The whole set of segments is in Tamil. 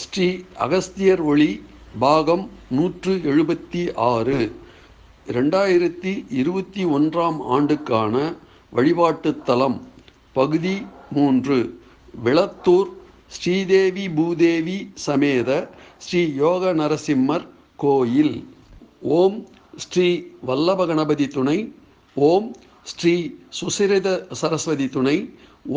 ஸ்ரீ அகஸ்தியர் ஒளி பாகம் நூற்று எழுபத்தி ஆறு ரெண்டாயிரத்தி இருபத்தி ஒன்றாம் ஆண்டுக்கான வழிபாட்டுத் தலம் பகுதி மூன்று விளத்தூர் ஸ்ரீதேவி பூதேவி சமேத ஸ்ரீ யோக நரசிம்மர் கோயில். ஓம் ஸ்ரீ வல்லப கணபதி துணை ஓம் ஸ்ரீ சுசிரித சரஸ்வதி துணை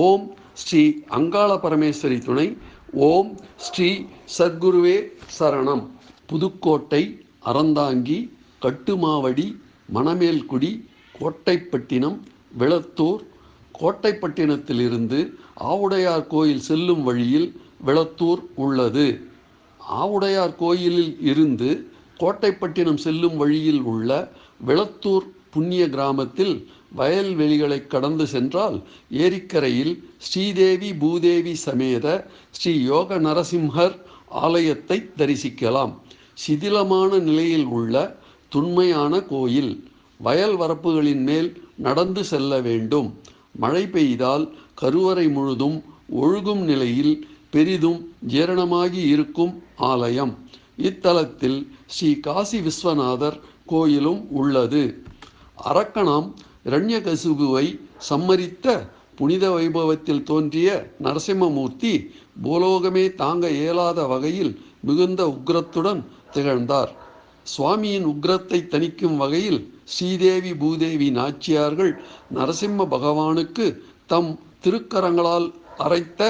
ஓம் ஸ்ரீ அங்காள பரமேஸ்வரி துணை ஓம் ஸ்ரீ சத்குருவே சரணம். புதுக்கோட்டை அறந்தாங்கி கட்டுமாவடி மணமேல்குடி கோட்டைப்பட்டினம் விளத்தூர். கோட்டைப்பட்டினத்திலிருந்து ஆவுடையார் கோயில் செல்லும் வழியில் விளத்தூர் உள்ளது. ஆவுடையார் கோயிலில் இருந்து கோட்டைப்பட்டினம் செல்லும் வழியில் உள்ள விளத்தூர் புண்ணிய கிராமத்தில் வயல்வெளிகளை கடந்து சென்றால் ஏரிக்கரையில் ஸ்ரீதேவி பூதேவி சமேத ஸ்ரீ யோக நரசிம்ஹர் ஆலயத்தை தரிசிக்கலாம். சிதிலமான நிலையில் உள்ள துண்மையான கோயில் வயல் வரப்புகளின் மேல் நடந்து செல்ல வேண்டும். மழை பெய்தால் கருவறை முழுதும் ஒழுகும் நிலையில் பெரிதும் ஜீரணமாகி இருக்கும் ஆலயம். இத்தலத்தில் ஸ்ரீ காசி விஸ்வநாதர் கோயிலும் உள்ளது. அரக்கணாம் இரண்யகசுபுவை சம்மரித்த புனித வைபவத்தில் தோன்றிய நரசிம்மமூர்த்தி பூலோகமே தாங்க இயலாத வகையில் மிகுந்த உக்ரத்துடன் திகழ்ந்தார். சுவாமியின் உக்ரத்தை தணிக்கும் வகையில் ஸ்ரீதேவி பூதேவி நாச்சியார்கள் நரசிம்ம பகவானுக்கு தம் திருக்கரங்களால் அரைத்த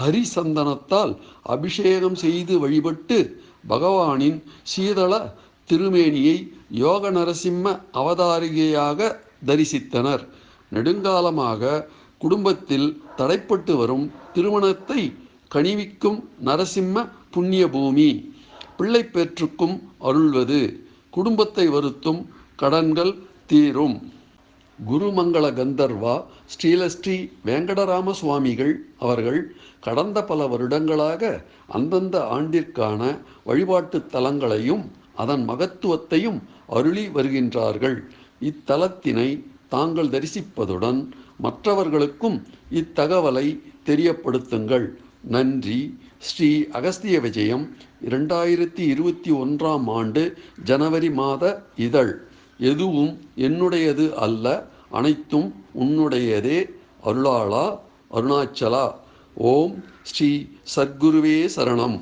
ஹரிசந்தனத்தால் அபிஷேகம் செய்து வழிபட்டு பகவானின் சீதள திருமேனியை யோக நரசிம்ம அவதாரிகையாக தரிசித்தனர். நெடுங்காலமாக குடும்பத்தில் தடைப்பட்டு வரும் திருமணத்தை கணிவிக்கும் நரசிம்ம புண்ணிய பூமி பிள்ளை பெற்றுக்கும் அருள்வது. குடும்பத்தை வருத்தும் கடன்கள் தீரும். குருமங்கள கந்தர்வா ஸ்ரீலஸ்ரீ வேங்கடராம சுவாமிகள் அவர்கள் கடந்த பல வருடங்களாக அந்தந்த ஆண்டிற்கான வழிபாட்டுத் தலங்களையும் அதன் மகத்துவத்தையும் அருளி வருகின்றார்கள். இத்தலத்தினை தாங்கள் தரிசிப்பதுடன் மற்றவர்களுக்கும் இத்தகவலை தெரியப்படுத்துங்கள். நன்றி. ஸ்ரீ அகஸ்திய விஜயம் இரண்டாயிரத்தி இருபத்தி ஒன்றாம் ஆண்டு ஜனவரி மாத இதழ். எதுவும் என்னுடையது அல்ல அனைத்தும் உன்னுடையதே. அருளாளா அருணாச்சலா. ஓம் ஸ்ரீ சத்குருவே சரணம்.